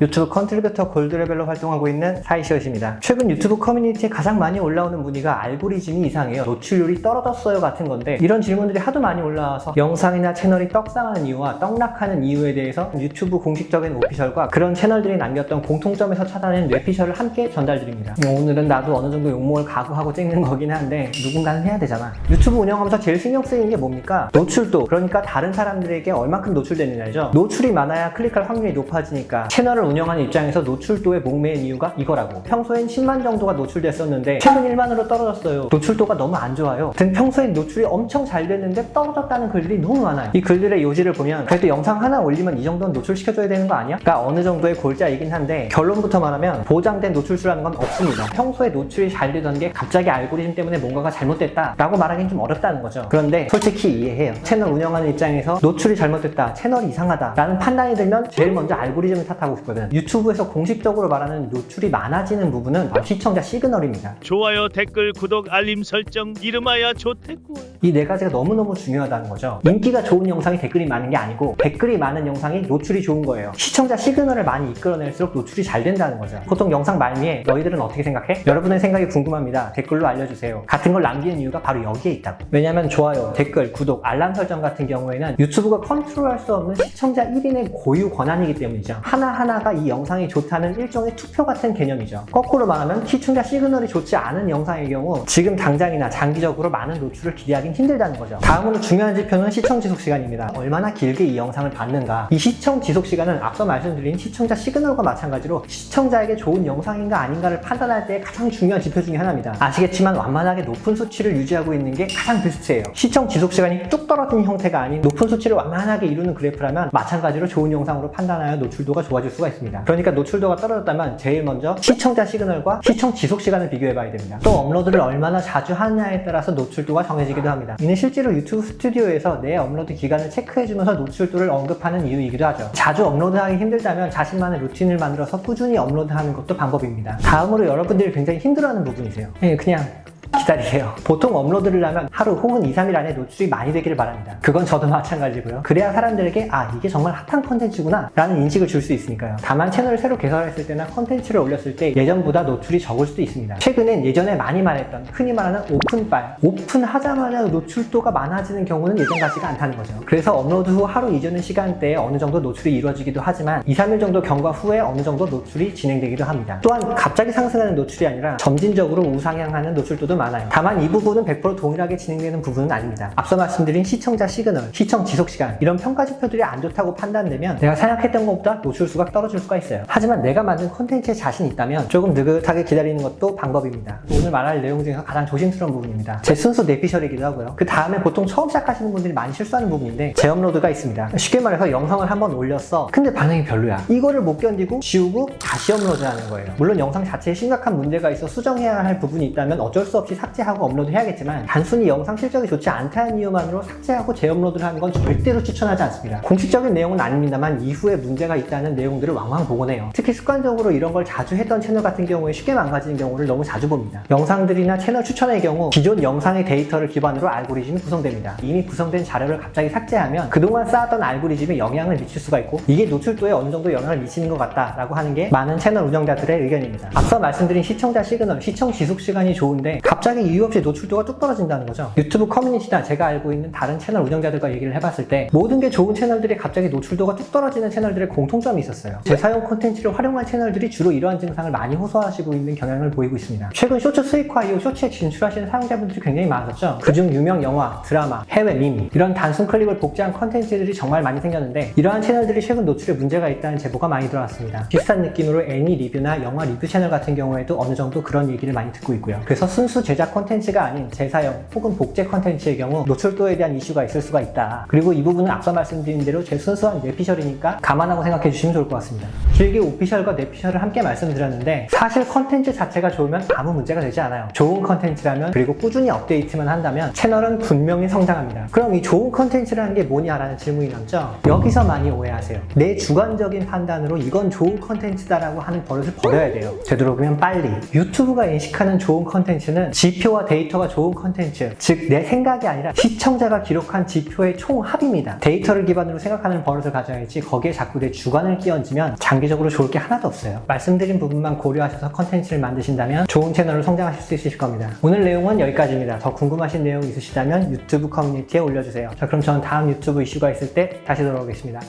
유튜브 컨트리뷰터 골드레벨로 활동하고 있는 사이시엇입니다. 최근 유튜브 커뮤니티에 가장 많이 올라오는 문의가 알고리즘이 이상해요. 노출률이 떨어졌어요 같은 건데 이런 질문들이 하도 많이 올라와서 영상이나 채널이 떡상하는 이유와 떡락하는 이유에 대해서 유튜브 공식적인 오피셜과 그런 채널들이 남겼던 공통점에서 찾아낸 뇌피셜을 함께 전달드립니다. 오늘은 나도 어느 정도 욕먹을 각오하고 찍는 거긴 한데 누군가는 해야 되잖아. 유튜브 운영하면서 제일 신경 쓰이는 게 뭡니까? 노출도. 그러니까 다른 사람들에게 얼만큼 노출되느냐죠. 노출이 많아야 클릭할 확률이 높아지니까 채널을 운영하는 입장에서 노출도에 목매인 이유가 이거라고. 평소엔 10만 정도가 노출됐었는데 최근 1만으로 떨어졌어요. 노출도가 너무 안 좋아요. 등 평소엔 노출이 엄청 잘 됐는데 떨어졌다는 글들이 너무 많아요. 이 글들의 요지를 보면 그래도 영상 하나 올리면 이 정도는 노출시켜줘야 되는 거 아니야? 그러니까 어느 정도의 골자이긴 한데 결론부터 말하면 보장된 노출수라는 건 없습니다. 평소에 노출이 잘 되던 게 갑자기 알고리즘 때문에 뭔가가 잘못됐다 라고 말하기는 좀 어렵다는 거죠. 그런데 솔직히 이해해요. 채널 운영하는 입장에서 노출이 잘못됐다, 채널이 이상하다 라는 판단이 들면 제일 먼저 알고리즘을 탓하고 싶 거든. 유튜브에서 공식적으로 말하는 노출이 많아지는 부분은 바로 시청자 시그널입니다. 좋아요, 댓글, 구독, 알림 설정, 이름하여 조태꿀. 이 네 가지가 너무너무 중요하다는 거죠. 인기가 좋은 영상이 댓글이 많은 게 아니고 댓글이 많은 영상이 노출이 좋은 거예요. 시청자 시그널을 많이 이끌어낼수록 노출이 잘 된다는 거죠. 보통 영상 말미에 너희들은 어떻게 생각해? 여러분의 생각이 궁금합니다. 댓글로 알려주세요. 같은 걸 남기는 이유가 바로 여기에 있다고. 왜냐면 좋아요, 댓글, 구독, 알람 설정 같은 경우에는 유튜브가 컨트롤할 수 없는 시청자 1인의 고유 권한이기 때문이죠. 하나하나 가 이 영상이 좋다는 일종의 투표 같은 개념이죠. 거꾸로 말하면 시청자 시그널이 좋지 않은 영상의 경우 지금 당장이나 장기적으로 많은 노출을 기대하긴 힘들다는 거죠. 다음으로 중요한 지표는 시청 지속 시간입니다. 얼마나 길게 이 영상을 봤는가. 이 시청 지속 시간은 앞서 말씀드린 시청자 시그널과 마찬가지로 시청자에게 좋은 영상인가 아닌가를 판단할 때 가장 중요한 지표 중에 하나입니다. 아시겠지만 완만하게 높은 수치를 유지하고 있는 게 가장 베스트예요. 시청 지속 시간이 뚝 떨어진 형태가 아닌 높은 수치를 완만하게 이루는 그래프라면 마찬가지로 좋은 영상으로 판단하여 노출도가 좋아질 수가 있 습니다. 그러니까 노출도가 떨어졌다면 제일 먼저 시청자 시그널과 시청 지속 시간을 비교해 봐야 됩니다. 또 업로드를 얼마나 자주 하느냐에 따라서 노출도가 정해지기도 합니다. 이는 실제로 유튜브 스튜디오에서 내 업로드 기간을 체크해 주면서 노출도를 언급하는 이유이기도 하죠. 자주 업로드하기 힘들다면 자신만의 루틴을 만들어서 꾸준히 업로드하는 것도 방법입니다. 다음으로 여러분들이 굉장히 힘들어하는 부분이세요. 예, 그냥 기다리세요. 보통 업로드를 하면 하루 혹은 2, 3일 안에 노출이 많이 되기를 바랍니다. 그건 저도 마찬가지고요. 그래야 사람들에게 아 이게 정말 핫한 컨텐츠구나 라는 인식을 줄 수 있으니까요. 다만 채널을 새로 개설했을 때나 컨텐츠를 올렸을 때 예전보다 노출이 적을 수도 있습니다. 최근엔 예전에 많이 말했던 흔히 말하는 오픈빨 오픈하자마자 노출도가 많아지는 경우는 예전 같지가 않다는 거죠. 그래서 업로드 후 하루 이전의 시간대에 어느 정도 노출이 이루어지기도 하지만 2, 3일 정도 경과 후에 어느 정도 노출이 진행되기도 합니다. 또한 갑자기 상승하는 노출이 아니라 점진적으로 우상향하는 노출도도 많 아요. 다만 이 부분은 100% 동일하게 진행되는 부분은 아닙니다. 앞서 말씀드린 시청자 시그널, 시청 지속 시간 이런 평가 지표들이 안 좋다고 판단되면 내가 생각했던 것보다 노출수가 떨어질 수가 있어요. 하지만 내가 만든 콘텐츠에 자신 있다면 조금 느긋하게 기다리는 것도 방법입니다. 오늘 말할 내용 중에서 가장 조심스러운 부분입니다. 제 순수 내피셜이기도 하고요. 그 다음에 보통 처음 시작하시는 분들이 많이 실수하는 부분인데 재업로드가 있습니다. 쉽게 말해서 영상을 한번 올렸어. 근데 반응이 별로야. 이거를 못 견디고 지우고 다시 업로드하는 거예요. 물론 영상 자체에 심각한 문제가 있어 수정해야 할 부분이 있다면 어쩔 수 없이 삭제하고 업로드 해야겠지만 단순히 영상 실적이 좋지 않다는 이유만으로 삭제하고 재업로드를 하는 건 절대로 추천하지 않습니다. 공식적인 내용은 아닙니다만 이후에 문제가 있다는 내용들을 왕왕 보곤 해요. 특히 습관적으로 이런 걸 자주 했던 채널 같은 경우에 쉽게 망가지는 경우를 너무 자주 봅니다. 영상들이나 채널 추천의 경우 기존 영상의 데이터를 기반으로 알고리즘이 구성됩니다. 이미 구성된 자료를 갑자기 삭제하면 그동안 쌓았던 알고리즘에 영향을 미칠 수가 있고 이게 노출도에 어느 정도 영향을 미치는 것 같다라고 하는 게 많은 채널 운영자들의 의견입니다. 앞서 말씀드린 시청자 시그널, 시청 지속 시간이 좋은데 갑자기 이유 없이 노출도가 뚝 떨어진다는 거죠. 유튜브 커뮤니티나 제가 알고 있는 다른 채널 운영자들과 얘기를 해봤을 때 모든 게 좋은 채널들이 갑자기 노출도가 뚝 떨어지는 채널들의 공통점이 있었어요. 재사용 콘텐츠를 활용한 채널들이 주로 이러한 증상을 많이 호소하시고 있는 경향을 보이고 있습니다. 최근 쇼츠 수익화 이후 쇼츠에 진출하시는 사용자분들이 굉장히 많아졌죠. 그중 유명 영화, 드라마, 해외 밈 이런 단순 클릭을 복제한 콘텐츠들이 정말 많이 생겼는데 이러한 채널들이 최근 노출에 문제가 있다는 제보가 많이 들어왔습니다. 비슷한 느낌으로 애니 리뷰나 영화 리뷰 채널 같은 경우에도 어느 정도 그런 얘기를 많이 듣고 있고요. 그래서 순수 제작 콘텐츠가 아닌 재사용 혹은 복제 콘텐츠의 경우 노출도에 대한 이슈가 있을 수가 있다. 그리고 이 부분은 앞서 말씀드린 대로 제 순수한 뇌피셜이니까 감안하고 생각해 주시면 좋을 것 같습니다. 길게 오피셜과 뇌피셜을 함께 말씀드렸는데 사실 컨텐츠 자체가 좋으면 아무 문제가 되지 않아요. 좋은 컨텐츠라면 그리고 꾸준히 업데이트만 한다면 채널은 분명히 성장합니다. 그럼 이 좋은 컨텐츠라는 게 뭐냐라는 질문이 남죠? 여기서 많이 오해하세요. 내 주관적인 판단으로 이건 좋은 컨텐츠다라고 하는 버릇을 버려야 돼요. 되도록이면 빨리. 유튜브가 인식하는 좋은 컨텐츠는 지표와 데이터가 좋은 컨텐츠, 즉 내 생각이 아니라 시청자가 기록한 지표의 총합입니다. 데이터를 기반으로 생각하는 버릇을 가져야지 거기에 자꾸 내 주관을 끼얹으면 장기적으로 좋을 게 하나도 없어요. 말씀드린 부분만 고려하셔서 컨텐츠를 만드신다면 좋은 채널로 성장하실 수 있으실 겁니다. 오늘 내용은 여기까지입니다. 더 궁금하신 내용 있으시다면 유튜브 커뮤니티에 올려주세요. 자, 그럼 저는 다음 유튜브 이슈가 있을 때 다시 돌아오겠습니다.